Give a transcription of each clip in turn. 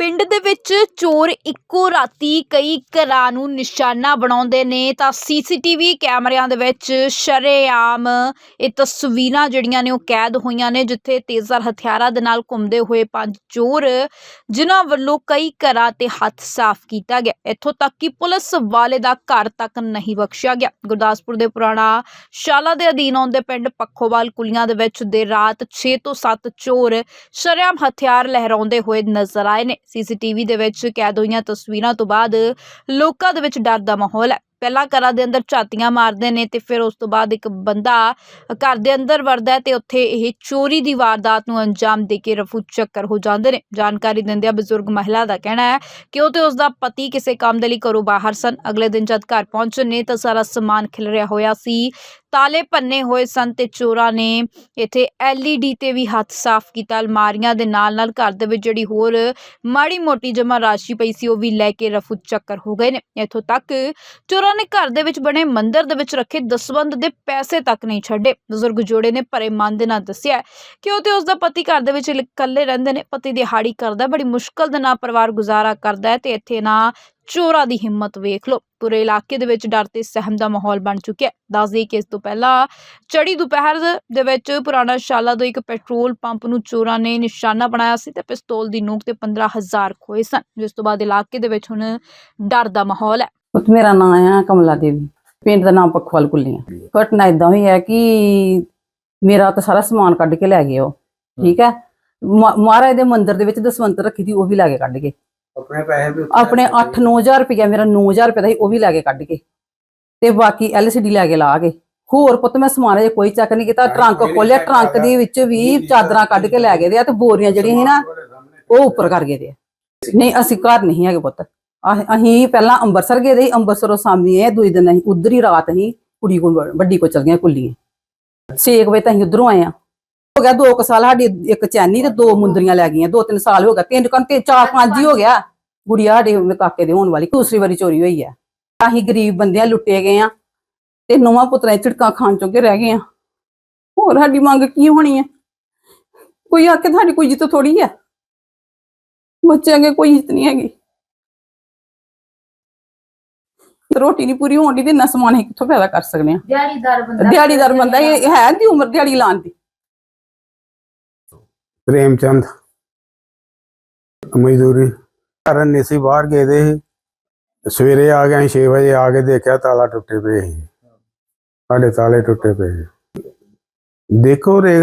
ਪਿੰਡ ਦੇ ਵਿੱਚ ਚੋਰ ਇੱਕੋ ਰਾਤੀ ਕਈ ਘਰਾਂ ਨੂੰ ਨਿਸ਼ਾਨਾ ਬਣਾਉਂਦੇ ਨੇ ਤਾਂ ਸੀਸੀਟੀਵੀ ਕੈਮਰਿਆਂ ਦੇ ਵਿੱਚ ਸ਼ਰੇਆਮ ਇਹ ਤਸਵੀਰਾਂ ਜਿਹੜੀਆਂ ਨੇ ਉਹ ਕੈਦ ਹੋਈਆਂ ਨੇ, ਜਿੱਥੇ ਤੇਜ਼ਰ ਹਥਿਆਰਾਂ ਦੇ ਨਾਲ ਘੁੰਮਦੇ ਹੋਏ ਪੰਜ ਚੋਰ, ਜਿਨ੍ਹਾਂ ਵੱਲੋਂ ਕਈ ਘਰਾਂ ਤੇ ਹੱਥ ਸਾਫ਼ ਕੀਤਾ ਗਿਆ। ਇੱਥੋਂ ਤੱਕ ਕਿ ਪੁਲਿਸ ਵਾਲੇ ਦਾ ਘਰ ਤੱਕ ਨਹੀਂ ਬਖਸ਼ਿਆ ਗਿਆ। ਗੁਰਦਾਸਪੁਰ ਦੇ ਪੁਰਾਣਾ ਸ਼ਾਲਾ ਦੇ ਅਧੀਨ ਆਉਂਦੇ ਪਿੰਡ ਪੱਖੋਵਾਲ ਕੁਲੀਆਂ ਦੇ ਵਿੱਚ ਦੇਰ ਰਾਤ 6 ਤੋਂ 7 ਚੋਰ ਸ਼ਰੇਆਮ ਹਥਿਆਰ ਲਹਿਰਾਉਂਦੇ ਹੋਏ ਨਜ਼ਰ ਆਏ ਨੇ। ਸੀਸੀਟੀਵੀ ਦੇ ਵਿੱਚ ਕੈਦ ਹੋਈਆਂ ਤਸਵੀਰਾਂ ਤੋਂ ਬਾਅਦ ਲੋਕਾਂ ਦੇ ਵਿੱਚ ਡਰ ਦਾ ਮਾਹੌਲ ਹੈ। ਪਹਿਲਾਂ ਘਰਾਂ ਦੇ ਅੰਦਰ ਝਾਤੀਆਂ ਮਾਰਦੇ ਨੇ ਤੇ ਫਿਰ ਉਸ ਤੋਂ ਬਾਅਦ ਇੱਕ ਬੰਦਾ ਘਰ ਦੇ ਅੰਦਰ ਵੜਦਾ ਤੇ ਉੱਥੇ ਇਹ ਚੋਰੀ ਦੀ ਵਾਰਦਾਤ ਨੂੰ ਅੰਜਾਮ ਦੇ ਕੇ ਰਫੂ ਚੱਕਰ ਹੋ ਜਾਂਦੇ ਨੇ। ਜਾਣਕਾਰੀ ਦਿੰਦਿਆਂ ਬਜ਼ੁਰਗ ਮਹਿਲਾ ਦਾ ਕਹਿਣਾ ਹੈ ਕਿ ਉਹ ਤੇ ਉਸ ਦਾ ਪਤੀ ਕਿਸੇ ਕੰਮ ਦੇ ਲਈ ਘਰੋਂ ਬਾਹਰ ਸਨ। ਅਗਲੇ ਦਿਨ ਜਦ ਘਰ ਪਹੁੰਚੇ ਨੇ ਤਾਂ ਸਾਰਾ ਸਮਾਨ ਖਿਲਰਿਆ ਹੋਇਆ ਸੀ ਤਾਲੇ ਭੰਨੇ ਹੋਏ ਸਨ ਤੇ ਚੋਰਾਂ ਨੇ ਇੱਥੇ ਐਲਈਡੀ ਤੇ ਵੀ ਹੱਥ ਸਾਫ਼ ਕੀਤਾ। ਅਲਮਾਰੀਆਂ ਦੇ ਨਾਲ ਨਾਲ ਘਰ ਦੇ ਵਿੱਚ ਜਿਹੜੀ ਹੋਰ ਮਾੜੀ ਮੋਟੀ ਜਮਾ ਰਾਸ਼ੀ ਪਈ ਸੀ, ਉਹ ਵੀ ਲੈ ਕੇ ਰਫੂ ਚੱਕਰ ਹੋ ਗਏ ਨੇ। ਇੱਥੋਂ ਤੱਕ ਚੋਰਾਂ ਨੇ ਘਰ ਦੇ ਵਿੱਚ ਬਣੇ ਮੰਦਿਰ ਦੇ ਵਿੱਚ ਰੱਖੇ ਦਸਵੰਧ ਦੇ ਪੈਸੇ ਤੱਕ ਨਹੀਂ ਛੱਡੇ। ਬਜ਼ੁਰਗ ਜੋੜੇ ਨੇ ਭਰੇ ਮਨ ਦੇ ਨਾਲ ਦੱਸਿਆ ਕਿ ਉਹ ਤੇ ਉਸ ਦਾ ਪਤੀ ਘਰ ਦੇ ਵਿੱਚ ਇਕੱਲੇ ਰਹਿੰਦੇ ਨੇ। ਪਤੀ ਦਿਹਾੜੀ ਕਰਦਾ, ਬੜੀ ਮੁਸ਼ਕਲ ਦੇ ਨਾਲ ਪਰਿਵਾਰ ਗੁਜ਼ਾਰਾ ਕਰਦਾ ਹੈ ਤੇ ਇੱਥੇ ਨਾ ਚੋਰਾਂ ਦੀ ਹਿੰਮਤ ਵੇਖ ਲਓ। ਪੂਰੇ ਇਲਾਕੇ ਦੇ ਵਿੱਚ ਡਰ ਤੇ ਸਹਿਮ ਦਾ ਮਾਹੌਲ ਬਣ ਚੁੱਕਿਆ ਹੈ। ਦੱਸ ਦਈਏ ਕਿ ਇਸ ਤੋਂ ਪਹਿਲਾਂ ਚੜੀ ਦੁਪਹਿਰ ਦੇ ਵਿੱਚ ਪੁਰਾਣਾ ਸ਼ਾਲਾ ਤੋਂ ਇੱਕ ਪੈਟਰੋਲ ਪੰਪ ਨੂੰ ਚੋਰਾਂ ਨੇ ਨਿਸ਼ਾਨਾ ਬਣਾਇਆ ਸੀ ਤੇ ਪਿਸਤੌਲ ਦੀ ਨੋਕ ਤੇ 15000 ਖੋਏ ਸਨ। ਜਿਸ ਤੋਂ ਬਾਅਦ ਇਲਾਕੇ ਦੇ ਵਿੱਚ ਹੁਣ ਡਰ ਦਾ ਮਾਹੌਲ ਹੈ। ਪੁੱਤ ਮੇਰਾ ਨਾਮ ਆ ਕਮਲਾ ਦੇਵੀ। ਪਿੰਡ ਦਾ ਨਾਮ ਪਖਵਾਲ ਕੁੱਲੀਆਂ ਘਟਨਾ ਇਦਾਂ ਹੋਈ ਹੈ ਕਿ ਮੇਰਾ ਤਾਂ ਸਾਰਾ ਸਮਾਨ ਕੱਢ ਕੇ ਲੈ ਗਏ ਉਹ। ਠੀਕ ਹੈ। ਮਹਾ- ਮਹਾਰਾਜ ਦੇ ਮੰਦਿਰ ਦੇ ਵਿੱਚ ਦਸਵੰਤ ਰੱਖੀ ਸੀ ਉਹ ਵੀ ਲੈ ਕੇ ਕੱਢ ਗਏ। ਆਪਣੇ ਪੈਸੇ ਵੀ ਆਪਣੇ ਰੱਖ 8-9000 ਰੁਪਇਆ ਮੇਰਾ 9000 ਰੁਪਇਆ ਦਾ ਸੀ ਉਹ ਵੀ ਲੈ ਕੇ ਕੱਢ ਕੇ ਤੇ ਬਾਕੀ ਐਲਸੀਡੀ ਲੈ ਕੇ ਲਾ ਗਏ ਹੋਰ ਪੁੱਤ ਮੈਂ ਸਮਾਨ ਅਜੇ ਕੋਈ ਚੈੱਕ ਨਹੀਂ ਕੀਤਾ ਟਰੰਕ ਖੋਲਿਆ ਟਰੰਕ ਦੇ ਵਿੱਚ ਵੀ ਚਾਦਰਾਂ ਕੱਢ ਕੇ ਲੈ ਗਏ ਦੇ ਆ ਤੇ ਬੋਰੀਆਂ ਜਿਹੜੀਆਂ ਸੀ ਨਾ ਉਹ ਉੱਪਰ ਕਰ ਗਏ ਦੇ ਆ। ਨਹੀਂ ਅਸੀਂ ਘਰ ਨਹੀਂ ਹੈਗੇ ਪੁੱਤ। ਅਹ- ਅਸੀਂ ਪਹਿਲਾਂ ਅੰਮ੍ਰਿਤਸਰ ਗਏ ਦੇ ਅੰਮ੍ਰਿਤਸਰੋਂ ਸਾਮੀ ਹੈ ਦੂਜੇ ਦਿਨ ਅਸੀਂ ਉਧਰ ਹੀ ਰਾਤ ਅਸੀਂ ਕੁੜੀ ਕੋ ਵੱਡੀ ਕੋ ਚਲ ਗਏ ਕੁੱਲੀਏ। 6 ਵਜੇ ਤਾਂ ਅਸੀਂ ਉਧਰੋਂ ਆਏ ਆ ਹੋ ਗਿਆ 2 ਸਾਲ ਸਾਡੀ ਇੱਕ ਚੈਨੀ ਤੇ ਦੋ ਮੁੰਦਰੀਆਂ ਲੈ ਗਈਆਂ 2-3 ਸਾਲ ਹੋ ਗਿਆ ਤਿੰਨ ਕੰਨ ਤੇ ਚਾਰ ਪੰਜ ਹੀ ਹੋ ਗਿਆ। ਗੁੜੀਆ ਸਾਡੇ ਕਾਕੇ ਦੇ ਹੋਣ ਵਾਲੀ ਦੂਸਰੀ ਵਾਰੀ ਚੋਰੀ ਹੋਈ ਹੈ ਅਸੀਂ ਗਰੀਬ ਬੰਦਿਆਂ ਲੁੱਟੇ ਗਏ ਆ ਤੇ ਨੌਵਾਂ ਪੁੱਤਰਾਂ ਝਿੜਕਾਂ ਖਾਣ ਚੋਂ ਕੇ ਰਹਿ ਗਏ ਆ। ਹੋਰ ਸਾਡੀ ਮੰਗ ਕੀ ਹੋਣੀ ਹੈ ਕੋਈ ਆ ਕੇ ਤੁਹਾਡੀ ਕੋਈ ਇੱਜ਼ਤ ਥੋੜੀ ਹੈ ਬੱਚਿਆਂ ਅੱਗੇ ਕੋਈ ਇੱਜ਼ਤ ਨਹੀਂ ਹੈਗੀ। ਰੋਟੀ ਨਹੀਂ ਪੂਰੀ ਹੋਣ ਦੀ ਤੇ ਇੰਨਾ ਸਮਾਨ ਕਿੱਥੋਂ ਪੈਦਾ ਕਰ ਸਕਦੇ ਆ? ਦਿਹਾੜੀਦਾਰ ਬੰਦਾ ਦਿਹਾੜੀਦਾਰ ਬੰਦਾ ਇਹ ਹੈ ਦੀ ਉਮਰ ਦਿਹਾੜੀ ਲਾਉਣ ਦੀ। ਪ੍ਰੇਮ ਚੰਦ ਮਜ਼ਦੂਰੀ ਕਰਨ ਨਹੀਂ ਸੀ, ਬਾਹਰ ਗਏ ਦੇ ਸੀ। ਸਵੇਰੇ ਆ ਗਏ 6 ਵਜੇ ਆ ਕੇ ਦੇਖਿਆ ਤਾਲਾ ਟੁੱਟੇ ਪਏ ਸੀ। ਸਾਡੇ ਤਾਲੇ ਟੁੱਟੇ ਪਏ ਸੀ। ਦੇਖੋ ਰੇ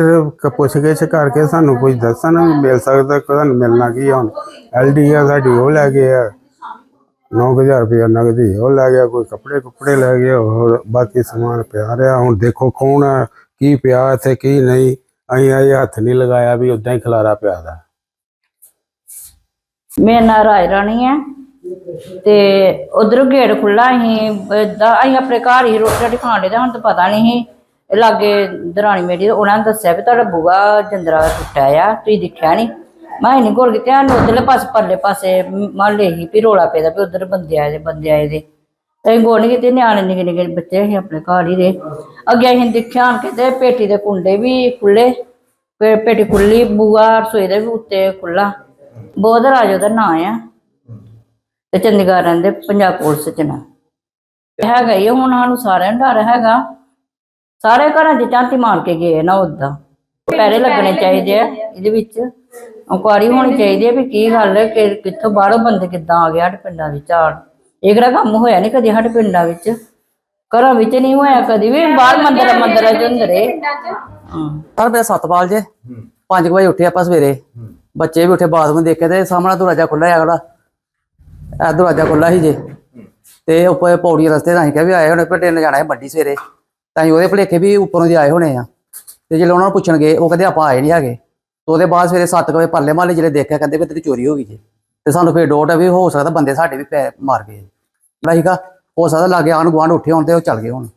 ਪੁੱਛ ਗਿੱਛ ਕਰਕੇ ਸਾਨੂੰ ਕੁਝ ਦੱਸਣ ਵੀ ਮਿਲ ਸਕਦਾ, ਤੁਹਾਨੂੰ ਮਿਲਣਾ ਕੀ ਆ ਹੁਣ? ਐਲਡੀ ਆ ਸਾਡੀ, ਉਹ ਲੈ ਗਏ ਆ। 9000 ਰੁਪਇਆ ਨਗਦੀ ਉਹ ਲੈ ਗਿਆ, ਕੋਈ ਕੱਪੜੇ ਕੁੱਪੜੇ ਲੈ ਗਿਆ, ਹੋਰ ਬਾਕੀ ਸਮਾਨ ਪਿਆ ਰਿਹਾ। ਹੁਣ ਦੇਖੋ ਕੌਣ ਆ, ਕੀ ਪਿਆ ਇੱਥੇ, ਕੀ ਨਹੀਂ। ਅਸੀਂ ਅਜੇ ਹੱਥ ਨਹੀਂ ਲਗਾਇਆ ਵੀ ਉਦਾਂ ਹੀ ਖਲਾਰਾ ਪਿਆ ਦਾ। ਮੇਰਾ ਨਾਂ ਰਾਜ ਰਾਣੀ ਹੈ ਤੇ ਉਧਰੋਂ ਗੇਟ ਖੁੱਲਾ ਅਸੀਂ ਏਦਾਂ, ਅਸੀਂ ਆਪਣੇ ਘਰ ਹੀ ਰੋਟੀ ਰਾਟੀ ਖਾਣ ਦੇ ਤਾਂ ਹੁਣ ਤਾਂ ਪਤਾ ਨਹੀਂ ਸੀ, ਇਹ ਲਾਗੇ ਦਰਾਣੀ ਮੇਰੀ, ਉਹਨਾਂ ਨੇ ਦੱਸਿਆ ਵੀ ਤੁਹਾਡਾ ਬੂਆ ਜੰਦਰਾ ਟੁੱਟਾ ਆ, ਤੁਸੀਂ ਦੇਖਿਆ ਨਹੀਂ। ਮੈਂ ਨਹੀਂ ਗੋਲ ਕਿਤੇ ਹਨ ਉਧਰਲੇ ਪਾਸੇ, ਪਰਲੇ ਪਾਸੇ ਮਹੱਲੇ ਹੀ, ਵੀ ਰੋਲਾ ਪੈਦਾ ਵੀ ਉਧਰ ਬੰਦੇ ਆਏ ਦੇ ਬੰਦੇ ਆਏ ਦੇ ਅਸੀਂ ਗੋਲ ਨਹੀਂ ਕਿਤੇ ਨਿਆਣੇ ਨਿੱਕੇ ਨਿੱਕੇ ਬੱਚੇ ਸੀ ਆਪਣੇ ਘਰ ਹੀ ਦੇ ਅੱਗੇ ਅਸੀਂ ਦੇਖਿਆ ਆਣ ਕੇ ਤੇ ਪੇਟੀ ਦੇ ਕੁੰਡੇ ਵੀ ਖੁੱਲੇ ਪੇ- ਪੇਟੀ ਖੁੱਲੀ ਬੂਆ ਰਸੋਈ ਦੇ ਵੀ ਉੱਤੇ ਖੁੱਲਾ ਬੋਧ ਰਾਜ ਉਹਦਾ ਨਾਂ ਆ। ਤੇ ਚੰਡੀਗੜ੍ਹ ਰਹਿੰਦੇ ਪੰਜਾਬ ਪੁਲਿਸ ਚ ਨਾ। ਹੈਗਾ ਹੀ ਆ, ਹੁਣ ਸਾਨੂੰ ਸਾਰਿਆਂ ਨੂੰ ਡਰ ਹੈਗਾ। ਸਾਰੇ ਘਰਾਂ 'ਚ ਝਾਤੀ ਮਾਰ ਕੇ ਗਏ ਨਾ ਉਦਾਂ ਪੈਰੇ ਲੱਗਣੇ ਚਾਹੀਦੇ ਆ ਇਹਦੇ ਵਿੱਚ। ਇਨਕੁਆਰੀ ਹੋਣੀ ਚਾਹੀਦੀ ਹੈ ਵੀ ਕੀ ਗੱਲ ਹੈ ਕਿ ਕਿੱਥੋਂ ਬਾਹਰੋਂ ਬੰਦੇ ਕਿੱਦਾਂ ਆ ਗਿਆ ਸਾਡੇ ਪਿੰਡਾਂ ਵਿੱਚ ਆਣ ਇਹ ਕਿਹੜਾ ਕੰਮ ਹੋਇਆ ਨਹੀਂ ਕਦੀ ਸਾਡੇ ਪਿੰਡਾਂ ਵਿੱਚ? ਘਰਾਂ ਵਿੱਚ ਨਹੀਂ ਹੋਇਆ ਕਦੀ ਵੀ ਬਾਹਰ ਮੰਦਰ ਮੰਦਰਾਂ 'ਚ ਹੁੰਦੇ ਰਹੇ। ਹਾਂ ਸਰ ਮੇਰਾ ਸਤਪਾਲ ਜੇ 5 ਵਜੇ ਉੱਠੇ ਆਪਾਂ ਸਵੇਰੇ। ਬੱਚੇ ਵੀ ਉੱਠੇ ਬਾਥਰੂਮ ਦੇਖੇ ਤੇ ਸਾਹਮਣਾ ਦਰਵਾਜ਼ਾ ਖੁੱਲਾ ਹੈ ਖੜਾ ਇਹ ਦਰਵਾਜ਼ਾ ਖੁੱਲਾ ਸੀ ਜੇ। ਤੇ ਉੱਪਰ ਪੌੜੀ ਰਸਤੇ ਤਾਂ ਅਸੀਂ ਕਿਹਾ ਵੀ ਆਏ ਹੋਣੇ ਭੱਟੇ ਨੇ ਜਾਣਾ ਹੈ ਵੱਡੀ ਸਵੇਰੇ। ਤਾਂ ਅਸੀਂ ਉਹਦੇ ਭਲੇਖੇ ਵੀ ਉੱਪਰੋਂ ਦੀ ਆਏ ਹੋਣੇ ਆ। ਤੇ ਜਦੋਂ ਉਹਨਾਂ ਨੂੰ ਪੁੱਛਣ ਗਏ ਉਹ ਕਹਿੰਦੇ ਆਪਾਂ ਆਏ ਨਹੀਂ ਹੈਗੇ। ਤੇ ਉਹਦੇ ਬਾਅਦ ਸਵੇਰੇ 7 ਵਜੇ ਪਰਲੇ ਮਹੱਲੇ ਜਿਹੜੇ ਦੇਖਿਆ ਕਹਿੰਦੇ ਵੀ ਤੇਰੀ ਚੋਰੀ ਹੋ ਗਈ ਜੇ। ਤੇ ਸਾਨੂੰ ਫੇਰ ਡੋਟ ਆ ਵੀ ਹੋ ਸਕਦਾ ਬੰਦੇ ਸਾਡੇ ਵੀ ਪੈ ਮਾਰ ਗਏ ਲਾਈਕਾ ਹੋ ਸਕਦਾ ਲਾਗੇ ਆਣ ਗੁਆਂਢ ਉੱਠੇ ਹੋਣ ਤੇ ਉਹ ਚੱਲ ਗਏ ਹੋਣ।